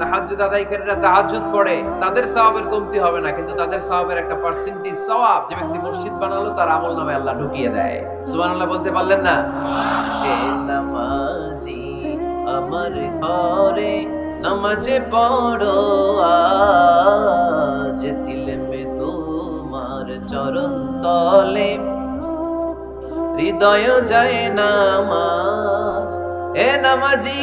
তাহাজ্জুদ আদায়কারীরা তাহাজ্জুদ পড়ে। তাদের সওয়াবের কমতি হবে না, কিন্তু তাদের একটা পার্সেন্টেজ যে ব্যক্তি মসজিদ বানালো, তার আমল নামে আল্লাহ ঢুকিয়ে দেয়। বলতে পারলেন না? নামাজি আমার ঘরে নামাজে পড়ো, আজ দিল মে তোমার চরণ তলে। হৃদয় যায় নামাজ। নামাজি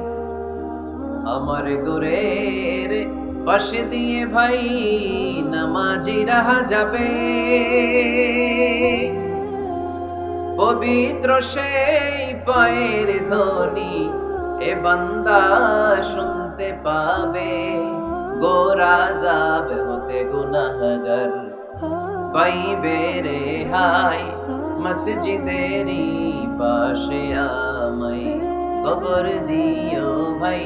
আমার গোরের পাশে দিয়ে ভাই নামাজি রাহা যাবে। পবিত্র সেই পায়ের ধ্বনি এ বান্দা শুনতে পাবে। গোরা যাবে হতে গুনাহগার পাইবে রে হাই, মসজিদেরই পাশে আমায় কবর দিও ভাই।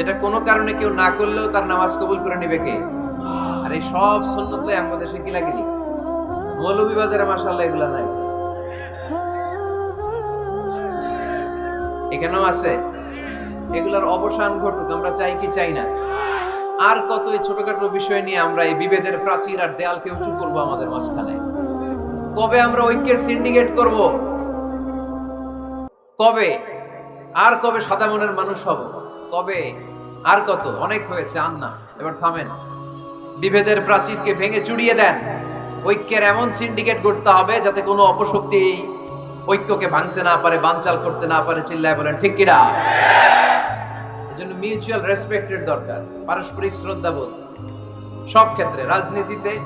যেটা কোনো কারণে কেউ না করলেও তার নামাজ কবুল করে নেবে কে? আর এই সব সুন্নত লই আমাদের দেশে গিলাগিলি মৌলভী বাজারে মাসাল্লাহ এগুলা নাই। এখানেও আছে। এগুলোর অবসান ঘটুক, আমরা চাই কি চাই না। আর কত এই ছোটখাটো বিষয় নিয়ে আমরা এই বিভেদের প্রাচীর আর দেয়ালকে উঁচু করব আমাদের মাঝখানে। কবে আমরা ঐক্যের সিন্ডিকেট করব? কবে? আর কবে সাদা মনের মানুষ হব? কবে? আর কত? অনেক হয়েছে আর না এবার থামেন। বিভেদের প্রাচীরকে ভেঙে চুড়িয়ে দেন। ঐক্যের এমন সিন্ডিকেট করতে হবে যাতে কোনো অপশক্তি এই ঐক্যকে ভাঙতে না পারে, বানচাল করতে না পারে, চিল্লায় বলেন, ঠিক কিনা? এজন্য মিউচুয়াল রেসপেক্টের দরকার, পারস্পরিক শ্রদ্ধাবোধ। সব ক্ষেত্রে, রাজনীতিতে,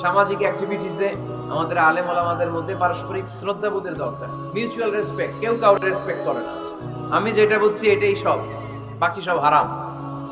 সামাজিক অ্যাক্টিভিটিসে আমাদের আলেম ওলামাদের মধ্যে পারস্পরিক শ্রদ্ধাবোধের দরকার। মিউচুয়াল রেসপেক্ট কেউ কাউকে রেসপেক্ট করে না। আমি যেটা বলছি, এটাই সব। বাকি সব হারাম।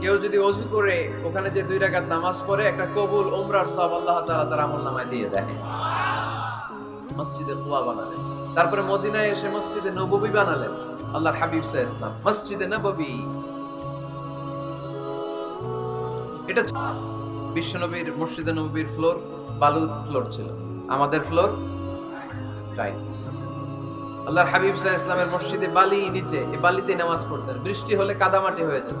কেউ যদি অজু করে, ওখানে যে দুই রাকাত নামাজ পড়ে, একটা কবুল ওমরার সব আল্লাহ তাআলা তার আমল নামায় দিয়ে দেয়। মসজিদে কোবা বানালেন তারপরে মদিনায় এসে মসজিদে নববী বানালেন আল্লাহর হাবিব সাহ ইসলাম, মসজিদে নববী। এটা বিশ্বনবীর, মসজিদে নবীর ফ্লোর বালুর ফ্লোর ছিল। আমাদের ফ্লোর টাইলস আল্লাহর হাবিব সাহ ইসলামের মসজিদে বালি নিচে, এই বালিতে নামাজ পড়তেন। বৃষ্টি হলে কাদামাটি হয়ে যেত।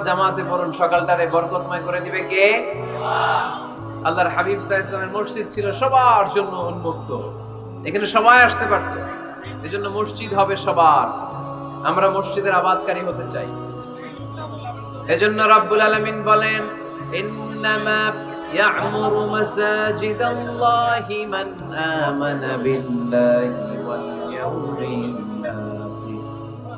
জামাতে পড়ুন সকালটারে বরকতময় করে দিবে কে আল্লাহর হাবিব সাহা ইসলামের মসজিদ ছিল সবার জন্য উন্মুক্ত এখানে সবাই আসতে পারত এজন্য মসজিদ হবে সবার আমরা মসজিদের আবাদকারী হতে চাই এজন্য রাব্বুল আলামিন বলেন ইন্নামা يعمر مساجد الله من آمن بالله واليوم الآخر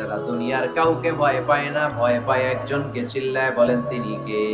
যারা দুনিয়ার কাউকে ভয় পায় না ভয় পায় একজনকে চিল্লায় বলেন তিনি কে?